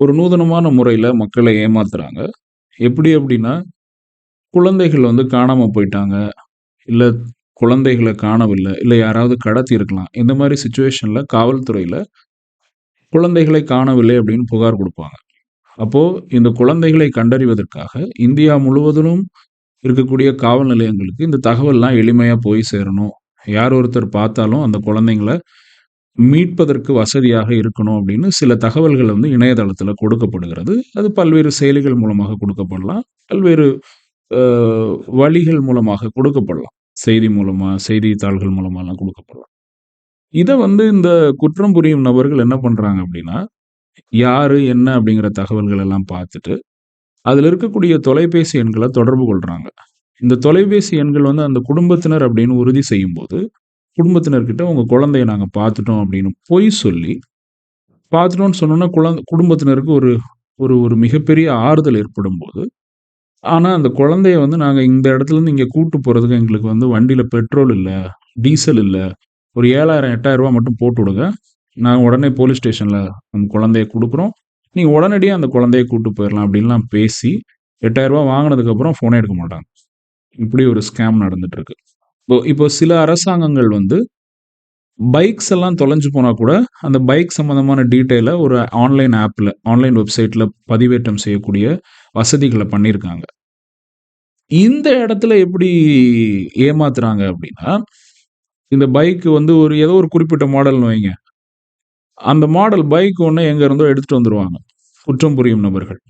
ஒரு நூதனமான முறையில் மக்களை ஏமாத்துறாங்க. எப்படி அப்படின்னா, குழந்தைகள் வந்து காணாமல் போயிட்டாங்க. இல்லை குழந்தைகளை காணவில்லை இல்லை யாராவது கடத்தி இருக்கலாம். இந்த மாதிரி சுச்சுவேஷனில் காவல்துறையில் குழந்தைகளை காணவில்லை அப்படின்னு புகார் கொடுப்பாங்க அப்போது இந்த குழந்தைகளை கண்டறிவதற்காக இந்தியா முழுவதிலும் இருக்கக்கூடிய காவல் நிலையங்களுக்கு இந்த தகவல்லாம் எளிமையாக போய் சேரணும். யார் ஒருத்தர் பார்த்தாலும் அந்த குழந்தைங்கள மீட்பதற்கு வசதியாக இருக்கணும் அப்படின்னு சில தகவல்கள் வந்து இணையதளத்தில் கொடுக்கப்படுகிறது. அது பல்வேறு செயலிகள் மூலமாக கொடுக்கப்படலாம். பல்வேறு வழிகள் மூலமாக கொடுக்கப்படலாம். செய்தி மூலமாக செய்தித்தாள்கள் மூலமாகலாம் கொடுக்கப்படலாம். இதை வந்து இந்த குற்றம் புரியும் நபர்கள் என்ன பண்றாங்க அப்படின்னா, யார் என்ன அப்படிங்கிற தகவல்கள் எல்லாம் பார்த்துட்டு, அதுல இருக்கக்கூடிய தொலைபேசி எண்களை தொடர்பு கொள்கிறாங்க இந்த தொலைபேசி எண்கள் வந்து அந்த குடும்பத்தினர் அப்படின்னு உறுதி செய்யும்போது, குடும்பத்தினர்கிட்ட உங்கள் குழந்தைய நாங்கள் பார்த்துட்டோம் அப்படின்னு பொய் சொல்லி, பார்த்துட்டோம்னு சொன்னோன்னா குழந் குடும்பத்தினருக்கு ஒரு ஒரு ஒரு மிகப்பெரிய ஆறுதல் ஏற்படும்போது, ஆனால் அந்த குழந்தைய வந்து நாங்கள் இந்த இடத்துலேருந்து இங்கே கூட்டு போகிறதுக்கு எங்களுக்கு வந்து வண்டியில் பெட்ரோல் இல்லை டீசல் இல்லை ஒரு 7000, 8000 மட்டும் போட்டு விடுங்க. நாங்கள் உடனே போலீஸ் ஸ்டேஷனில் அந்த குழந்தைய கொடுக்குறோம் நீங்கள் உடனடியாக அந்த குழந்தைய கூட்டு போயிடலாம் அப்படின்லாம் பேசி, எட்டாயிரரூபா வாங்கினதுக்கப்புறம் ஃபோனே எடுக்க மாட்டாங்க. இப்படி ஒரு ஸ்கேம் நடந்துட்டுருக்கு இப்போ இப்போ சில அரசாங்கங்கள் வந்து பைக்ஸ் எல்லாம் தொலைஞ்சு போனால் கூட, அந்த பைக் சம்மந்தமான டீட்டெயிலை ஒரு ஆன்லைன் ஆப்பில் ஆன்லைன் வெப்சைட்டில் பதிவேற்றம் செய்யக்கூடிய வசதிகளை பண்ணியிருக்காங்க. இந்த இடத்துல எப்படி ஏமாத்துறாங்க அப்படின்னா, இந்த பைக் வந்து ஒரு ஏதோ ஒரு குறிப்பிட்ட மாடல்னு வைங்க. அந்த மாடல் பைக் ஒன்று எங்கே இருந்தோ எடுத்துட்டு வந்துருவாங்க. குற்றம் புரியும் நபர்கள்.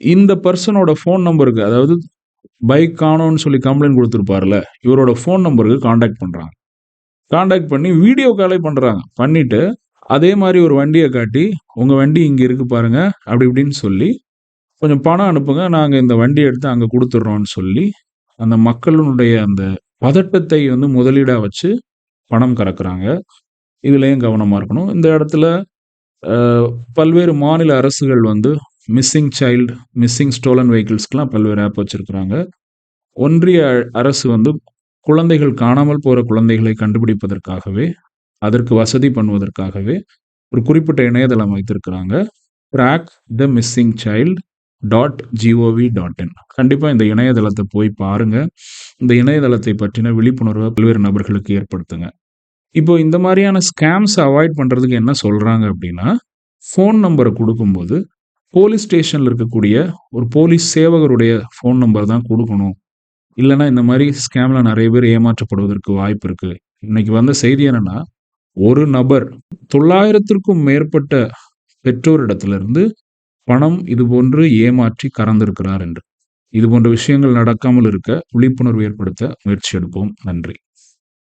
இந்த பர்சனோட ஃபோன் நம்பருக்கு அதாவது பைக் காணோன்னு சொல்லி கம்ப்ளைண்ட் கொடுத்துருப்பார்ல இவரோட ஃபோன் நம்பருக்கு காண்டாக்ட் பண்ணுறாங்க காண்டாக்ட் பண்ணி வீடியோ காலே பண்ணுறாங்க பண்ணிவிட்டு அதே மாதிரி ஒரு வண்டியை காட்டி, உங்கள் வண்டி இங்கே இருக்குது பாருங்க" அப்படி இப்படின்னு சொல்லி, "கொஞ்சம் பணம் அனுப்புங்க. நாங்கள் இந்த வண்டியை எடுத்து அங்கே கொடுத்துட்றோன்னு சொல்லி, அந்த மக்களினுடைய அந்த பதட்டத்தை வந்து முதலீடாக வச்சு பணம் கறக்குறாங்க. இதுலேயும் கவனமாக இருக்கணும். இந்த இடத்துல பல்வேறு மாநில அரசுகள் வந்து மிஸ்ஸிங் சைல்டு மிஸ்ஸிங் ஸ்டோலன் வெஹிக்கிள்ஸ்க்குலாம் பல்வேறு ஆப் வச்சுருக்குறாங்க ஒன்றிய அரசு வந்து குழந்தைகள் காணாமல் போகிற குழந்தைகளை கண்டுபிடிப்பதற்காகவே, அதற்கு வசதி பண்ணுவதற்காகவே ஒரு குறிப்பிட்ட இணையதளம் வைத்திருக்கிறாங்க. Track the missing child dot gov dot in. கண்டிப்பாக இந்த இணையதளத்தை போய் பாருங்கள் இந்த இணையதளத்தை பற்றின விழிப்புணர்வை பல்வேறு நபர்களுக்கு ஏற்படுத்துங்க. இப்போ இந்த மாதிரியான ஸ்கேம்ஸை அவாய்ட் பண்ணுறதுக்கு என்ன சொல்கிறாங்க அப்படின்னா, ஃபோன் நம்பரை கொடுக்கும்போது போலீஸ் ஸ்டேஷன்ல இருக்கக்கூடிய ஒரு போலீஸ் சேவகருடைய ஃபோன் நம்பர் தான் கொடுக்கணும் இல்லைன்னா இந்த மாதிரி ஸ்கேமில் நிறைய பேர் ஏமாற்றப்படுவதற்கு வாய்ப்பு இருக்கு. இன்னைக்கு வந்த செய்தி என்னன்னா, ஒரு நபர் 900க்கும் மேற்பட்ட பெற்றோரிடத்திலிருந்து பணம் இது போன்று ஏமாற்றி கறந்திருக்கிறார் என்று. இது போன்ற விஷயங்கள் நடக்காமல் இருக்க விழிப்புணர்வு ஏற்படுத்த முயற்சி எடுப்போம். நன்றி.